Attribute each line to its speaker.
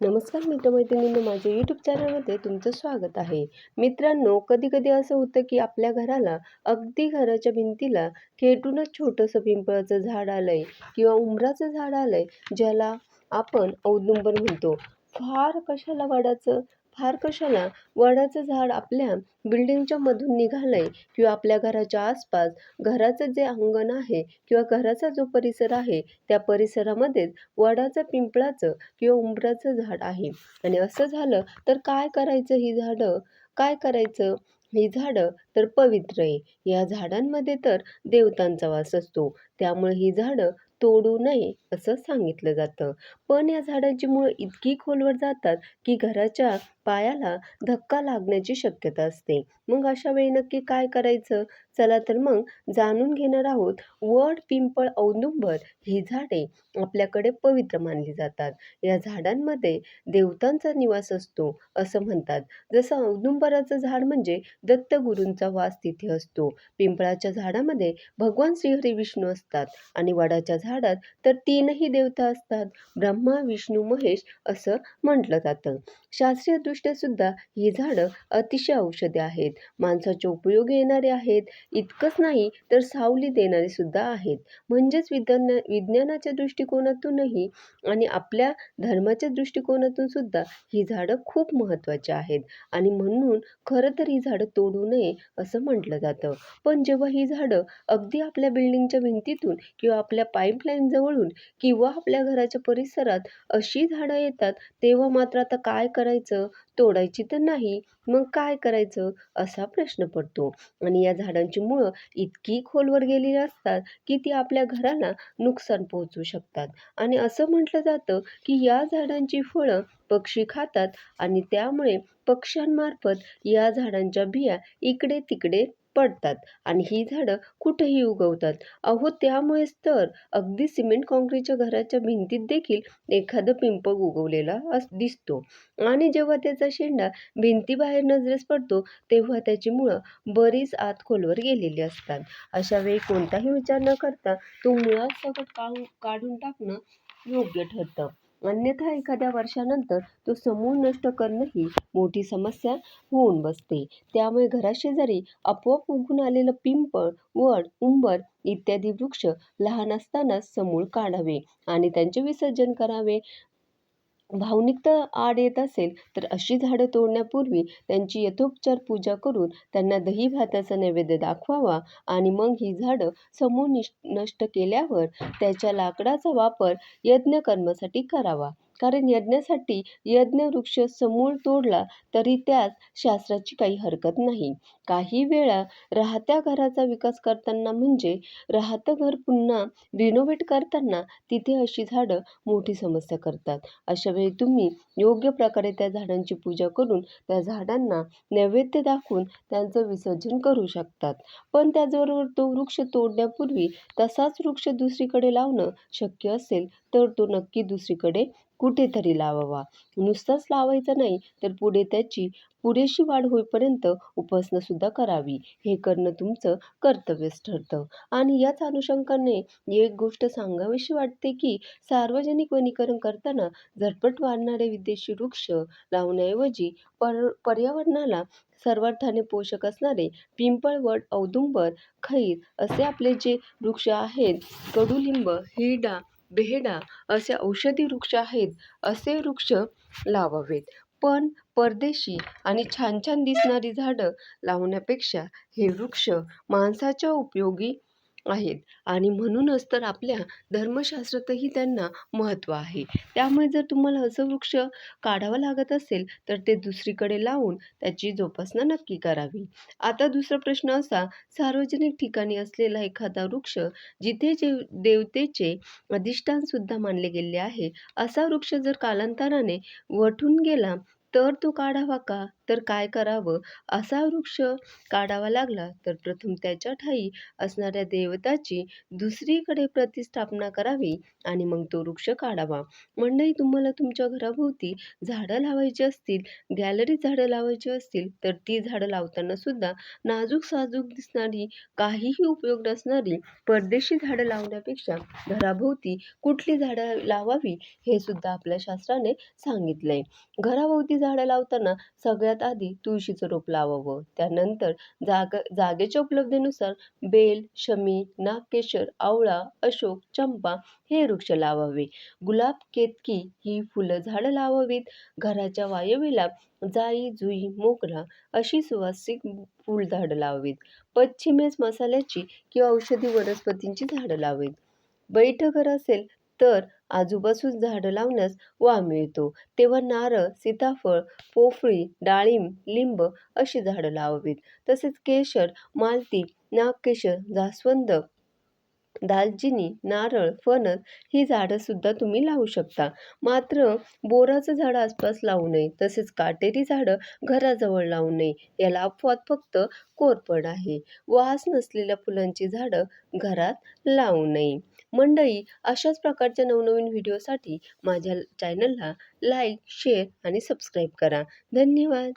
Speaker 1: नमस्कार मित्रमैत्रिणींनो माझ्या यूट्यूब चॅनलमध्ये तुमचं स्वागत आहे. मित्रांनो कधी कधी असं होतं की आपल्या घराला अगदी घराच्या भिंतीला खेटूनच छोटंसं पिंपळाचं झाड आलंय किंवा उंबराचं झाड आलंय ज्याला आपण औदुंबर म्हणतो. फार कशाला वाढायचं फार कशाला? वडाचं झाड आपल्या बिल्डिंगच्या मधून निघालंय किंवा आपल्या घराच्या आसपास? घराचं जे अंगण आहे किंवा घराचा जो परिसर आहे त्या परिसरामध्येच वडाचं पिंपळाचं किंवा उंबराचं झाड आहे. आणि असं झालं तर काय करायचं ही झाडं? काय करायचं ही झाडं? तर पवित्र आहे. या झाडांमध्ये तर देवतांचा वास असतो. त्यामुळे ही झाडं तोडू नये असं सांगितलं जातं. पण या झाडांची मुळं इतकी खोलवर जातात की घराच्या पायाला धक्का लागण्याची शक्यता असते. मग अशा वेळी नक्की काय करायचं? चला तर मग जाणून घेणार आहोत वड पिंपळ औदुंबर ही झाडे आपल्याकडे पवित्र मानली जातात. या झाडांमध्ये देवतांचा निवास असतो असं म्हणतात. जसं औदुंबराचं झाड म्हणजे दत्तगुरूंचा वास तिथे असतो. पिंपळाच्या झाडामध्ये भगवान श्रीहरी विष्णू असतात आणि वडाच्या झाडात तर तीनही देवता असतात. ब्रह्मा विष्णू महेश असं म्हटलं जातं. शास्त्रीयदृष्ट्या सुद्धा ही झाडं अतिशय औषधी आहेत. माणसाच्या उपयोगी येणारे आहेत. इतकंच नाही तर सावली देणारे सुद्धा आहेत. म्हणजेच विज्ञान विज्ञानाच्या दृष्टिकोनातूनही आणि आपल्या धर्माच्या दृष्टिकोनातून सुद्धा ही झाडं खूप महत्त्वाची आहेत. आणि म्हणून खरं तर ही झाडं तोडू नये असं म्हटलं जातं. पण जेव्हा ही झाडं अगदी आपल्या बिल्डिंगच्या भिंतीतून किंवा आपल्या पाईपलाईन जवळून किंवा आपल्या घराच्या परिसरात अशी झाडं येतात तेव्हा मात्र आता काय करायचं? तोडायची तर नाही मग काय करायचं? असा प्रश्न पडतो. आणि या झाडांची मुळं इतकी खोलवर गेलेली असतात की ती आपल्या घराला नुकसान पोहोचू शकतात. आणि असं म्हटलं जातं की या झाडांची फळं पक्षी खातात आणि त्यामुळे पक्ष्यांमार्फत या झाडांच्या बिया इकडे तिकडे पडतात आणि ही झाडं कुठेही उगवतात. अहो त्यामुळेच तर अगदी सिमेंट काँक्रीटच्या घराच्या भिंतीत देखील एखादं पिंपळ उगवलेला अस दिसतो. आणि जेव्हा त्याचा शेंडा भिंतीबाहेर नजरेस पडतो तेव्हा त्याची मुळं बरीच आत खोलवर गेलेली असतात. अशा वेळी कोणताही विचार न करता तो मुळात सगळं काढून काढून टाकणं योग्य ठरतं. अन्यथा एखाद्या वर्षानंतर तो समूळ नष्ट करणं ही मोठी समस्या होऊन बसते. त्यामुळे घराशेजारी आपोआप उगून आलेलं पिंपळ वड उंबर इत्यादी वृक्ष लहान असतानाच समूळ काढावे आणि त्यांचे विसर्जन करावे. भावनिकता आड येत असेल तर अशी झाडं तोडण्यापूर्वी त्यांची यथोपचार पूजा करून त्यांना दही भाताचा नैवेद्य दाखवावा आणि मग ही झाडं समूळ निष् नष्ट केल्यावर त्याच्या लाकडाचा वापर यज्ञकर्मासाठी करावा. कारण यज्ञासाठी यज्ञ वृक्ष समूळ तोडला तरी त्यात शास्त्राची काही हरकत नाही. काही वेळा राहत्या घराचा विकास करताना म्हणजे राहतं घर पुन्हा रिनोव्हेट करताना तिथे अशी झाडं मोठी समस्या करतात. अशा वेळी तुम्ही योग्य प्रकारे त्या झाडांची पूजा करून त्या झाडांना नैवेद्य दाखवून त्यांचं विसर्जन करू शकतात. पण त्याचबरोबर तो वृक्ष तोडण्यापूर्वी तसाच वृक्ष दुसरीकडे लावणं शक्य असेल तर तो नक्की दुसरीकडे कुठेतरी लावावा. नुसताच लावायचा नाही तर पुढे त्याची पुरेशी वाढ होईपर्यंत उपासनासुद्धा करावी. हे करणं तुमचं कर्तव्यच ठरतं. आणि याच अनुषंगाने एक गोष्ट सांगावीशी वाटते की सार्वजनिक वनीकरण करताना झटपट वाढणारे विदेशी वृक्ष लावण्याऐवजी पर पर्यावरणाला सर्वार्थाने पोषक असणारे पिंपळ वड औदुंबर खैर असे आपले जे वृक्ष आहेत कडुलिंब हिरडा बेहडा असे औषधी वृक्ष आहेत असे वृक्ष लावावेत. पण परदेशी आणि छान छान दिसणारी झाडं लावण्यापेक्षा हे वृक्ष माणसाच्या उपयोगी आहेत. आणि म्हणूनच तर आपल्या धर्मशास्त्रातही त्यांना महत्त्व आहे. त्यामुळे जर तुम्हाला असं वृक्ष काढावं लागत असेल तर ते दुसरीकडे लावून त्याची जोपासना नक्की करावी. आता दुसरा प्रश्न असा सार्वजनिक ठिकाणी असलेला एखादा वृक्ष जिथे जे देवतेचे अधिष्ठानसुद्धा मानले गेले आहे असा वृक्ष जर कालांतराने वठून गेला तर तो काढावा का? तर काय करावं? असा वृक्ष काढावा लागला तर प्रथम त्याच्या ठाई असणाऱ्या देवताची दुसरीकडे प्रतिष्ठापना करावी आणि मग तो वृक्ष काढावा. मंडळी तुम्हाला तुमच्या घराभोवती झाडं लावायची असतील गॅलरीत झाडं लावायची असतील तर ती झाडं लावताना सुद्धा नाजूक साजूक दिसणारी काहीही उपयोग नसणारी परदेशी झाडं लावण्यापेक्षा घराभोवती कुठली झाडं लावावी हे सुद्धा आपल्या शास्त्राने सांगितलंय. घराभोवती झाडं लावताना सगळ्यात आधी तुळशीचं रोप लावावं. त्यानंतर जाग जागेच्या उपलब्धीनुसार बेल शमी नागकेशर आवळा अशोक चंपा हे वृक्ष लावावे. गुलाब केतकी ही फुलं झाडं लावावीत. घराच्या वायव्येला जाई जुई मोगरा अशी सुवासिक फुलझाडं लावावीत. पश्चिमेस मसाल्याची किंवा औषधी वनस्पतींची झाडं लावावीत. बैठं घर असेल तर आजूबाजूस झाडं लावण्यास वाव मिळतो. तेव्हा नारळ सीताफळ पोफळी डाळिंब लिंब अशी झाडं लावावीत. तसेच केशर मालती नागकेशर जास्वंद दालचिनी नारळ फणस ही झाडंसुद्धा तुम्ही लावू शकता. मात्र बोराचं झाड आसपास लावू नये. तसेच काटेरी झाडं घराजवळ लावू नये. याला अपवाद फक्त कोरफड आहे. वास नसलेल्या फुलांची झाडं घरात लावू नये. मंडळी अशाच प्रकारच्या नवनवीन व्हिडिओसाठी माझ्या चॅनलला लाईक शेअर आणि सबस्क्राईब करा. धन्यवाद.